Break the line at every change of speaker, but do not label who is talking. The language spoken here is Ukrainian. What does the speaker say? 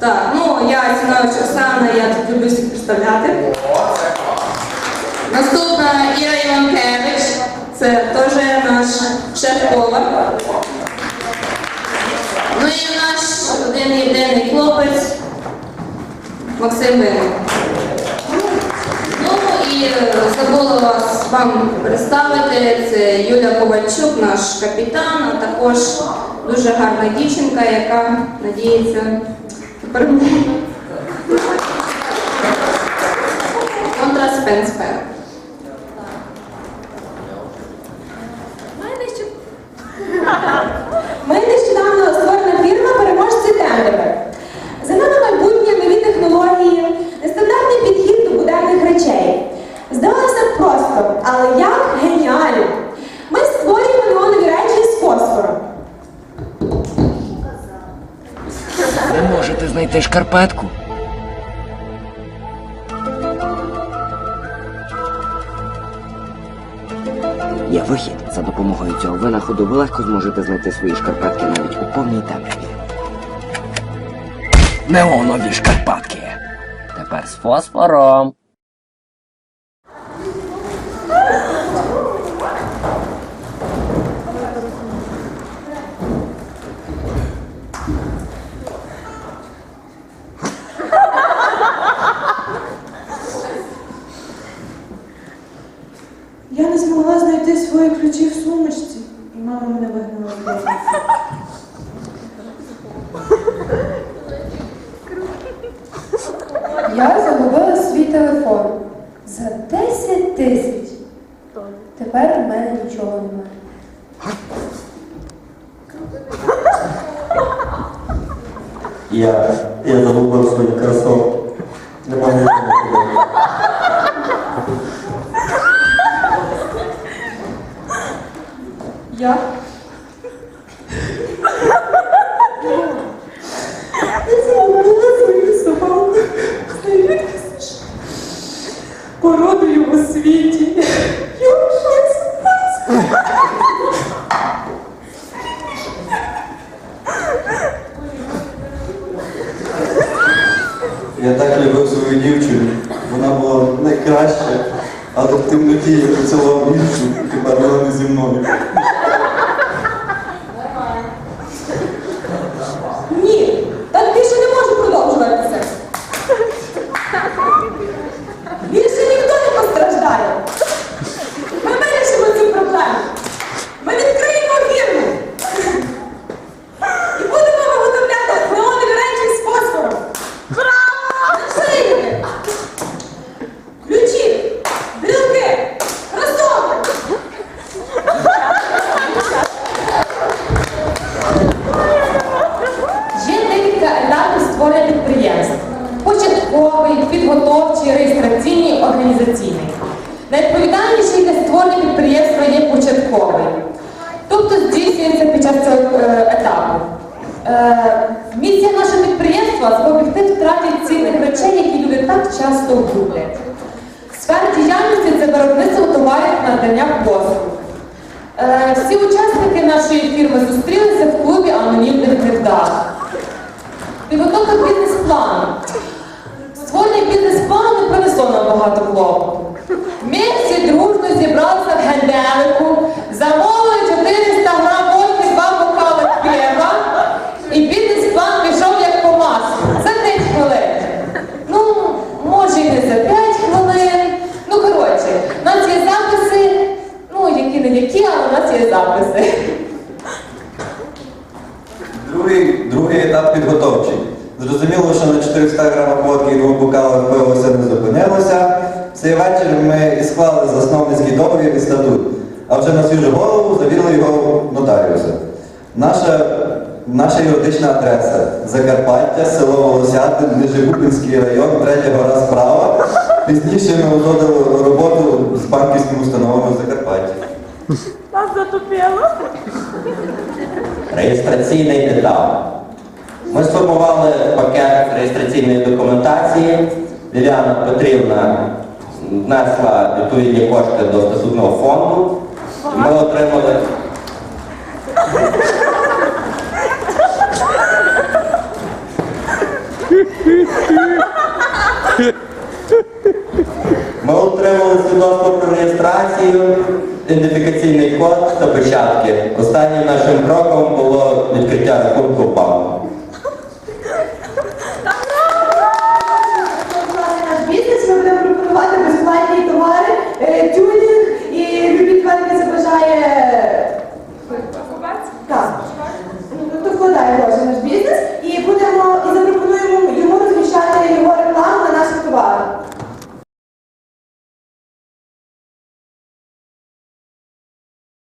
Так, ну я Сінович Оксана, я тут люблю всіх представляти. Наступна Іра Іванкевич, це теж наш шеф-повар. Ну і наш один єдиний хлопець Максим Винник. Ну і забула вас вам представити, це Юля Ковальчук, наш капітан, а також дуже гарна дівчинка, яка надіється на перемогу. Контра Спенспер.
Ми
можете знайти шкарпетку. Є вихід. За допомогою цього винаходу ви легко зможете знайти свої шкарпетки навіть у повній темряві. Неонові шкарпетки. Тепер з фосфором.
Я не змогла знайти свої ключі в сумочці, і мама мене вигнала з дому.
Я загубила свій телефон за 10 тисяч. Тепер у мене нічого немає.
Я, я загубив свої кросовки. Не пам'ятаю. куди.
Я? Я загубила свою собаку. Найрідкісніше. Породою у світі. Я щось.
Я так любив свою дівчину. Вона була найкраща, але в темноті я поцілував і тепер вона не зі мною.
Ні, так більше не може продовжуватися. Більше ніхто не постраждає. Ми вирішимо цю проблему. Ми відкриємо фірму. І будемо виготовляти неонові речі з фосфором. Нашийники, ключі, брілки, кросовки. Є декілька етапів створення підприємств: початковий, підготовчий, реєстраційний, організаційний. Найвідповідальніший для створення підприємства є початковий, тобто здійснюється під час цього е, етапу. Е, Місія нашого підприємства запобігти втраті цінних речей, які люди так часто гублять. Сфера діяльності це виробництво товарів надання послуг. Е, Всі учасники нашої фірми зустрілися в клубі анонімних невдах. Підготовка бізнес-плану. Створення бізнес-плану не принесло нам багато клопоту. Ми всі дружно зібралися в генделику, замовили 400 грам водки, два бокали пива, і бізнес-план пішов як по маслу. За 5 хвилин. Ну, може і не за 5 хвилин. Ну, коротше, у нас є записи, ну, які не які, але у нас є записи.
Другий, другий етап підготовчий. Зрозуміло, що на 400 грамах водки і двох бокалах пива все не зупинилося. Цей вечір ми і склали засновницький договір і статут. А вже на свіжу голову завірили його нотаріуса. Наша, наша юридична адреса Закарпаття, село Волосятин, Нижегубинський район, третя гора справа. Пізніше ми узгодили роботу з банківськими установами в Закарпатті.
Реєстраційний етап. Ми сформували пакет реєстраційної документації. Ліліана Петрівна внесла відповідні кошти до статутного фонду. Ми отримали. Ми отримали свідоцтво про реєстрацію, ідентифікаційний код та печатки. Останнім нашим кроком було відкриття рахунку банку.